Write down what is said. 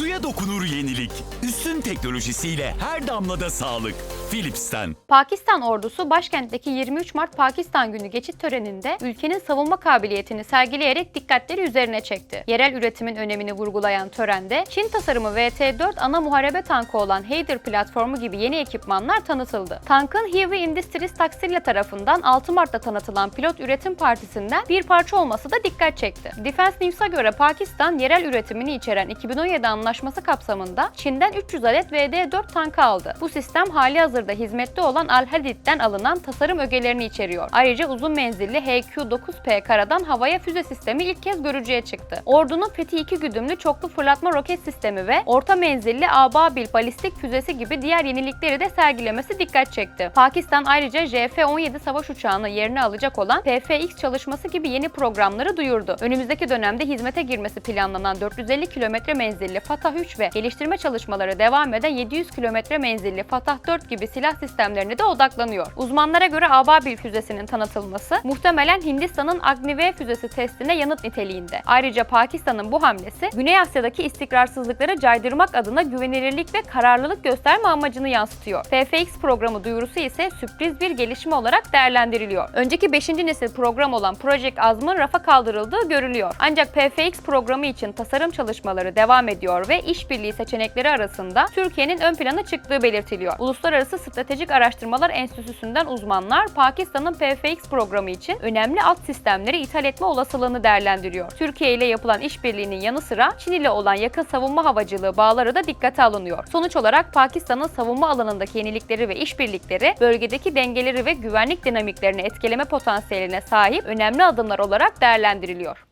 Suya dokunur yenilik. Üstün teknolojisiyle her damlada sağlık. Philips'ten. Pakistan ordusu başkentteki 23 Mart Pakistan Günü geçit töreninde ülkenin savunma kabiliyetini sergileyerek dikkatleri üzerine çekti. Yerel üretimin önemini vurgulayan törende Çin tasarımı VT-4 ana muharebe tankı olan Haider platformu gibi yeni ekipmanlar tanıtıldı. Tankın Heavy Industries Taksirle tarafından 6 Mart'ta tanıtılan pilot üretim partisinden bir parça olması da dikkat çekti. Defense News'a göre Pakistan yerel üretimini içeren 2017 anlaşması kapsamında Çin'den 300 adet VD-4 tankı aldı. Bu sistem hali hazırda hizmette olan Al-Hadid'den alınan tasarım ögelerini içeriyor. Ayrıca uzun menzilli HQ-9P karadan havaya füze sistemi ilk kez görücüye çıktı. Ordunun Fethi 2 güdümlü çoklu fırlatma roket sistemi ve orta menzilli Ababil balistik füzesi gibi diğer yenilikleri de sergilemesi dikkat çekti. Pakistan ayrıca JF-17 savaş uçağını yerine alacak olan PFX çalışması gibi yeni programları duyurdu. Önümüzdeki dönemde hizmete girmesi planlanan 450 kilometre menzilli Fatah 3 ve geliştirme çalışmaları devam eden 700 kilometre menzilli Fatah 4 gibi silah sistemlerine de odaklanıyor. Uzmanlara göre Ababil füzesinin tanıtılması muhtemelen Hindistan'ın Agni-V füzesi testine yanıt niteliğinde. Ayrıca Pakistan'ın bu hamlesi Güney Asya'daki istikrarsızlıkları caydırmak adına güvenilirlik ve kararlılık gösterme amacını yansıtıyor. PFX programı duyurusu ise sürpriz bir gelişme olarak değerlendiriliyor. Önceki 5. nesil program olan Project Azm'ın rafa kaldırıldığı görülüyor. Ancak PFX programı için tasarım çalışmaları devam ediyor ve işbirliği seçenekleri arasında Türkiye'nin ön plana çıktığı belirtiliyor. Uluslararası Stratejik Araştırmalar Enstitüsü'nden uzmanlar Pakistan'ın PFX programı için önemli alt sistemleri ithal etme olasılığını değerlendiriyor. Türkiye ile yapılan işbirliğinin yanı sıra Çin ile olan yakın savunma havacılığı bağları da dikkate alınıyor. Sonuç olarak Pakistan'ın savunma alanındaki yenilikleri ve işbirlikleri bölgedeki dengeleri ve güvenlik dinamiklerini etkileme potansiyeline sahip önemli adımlar olarak değerlendiriliyor.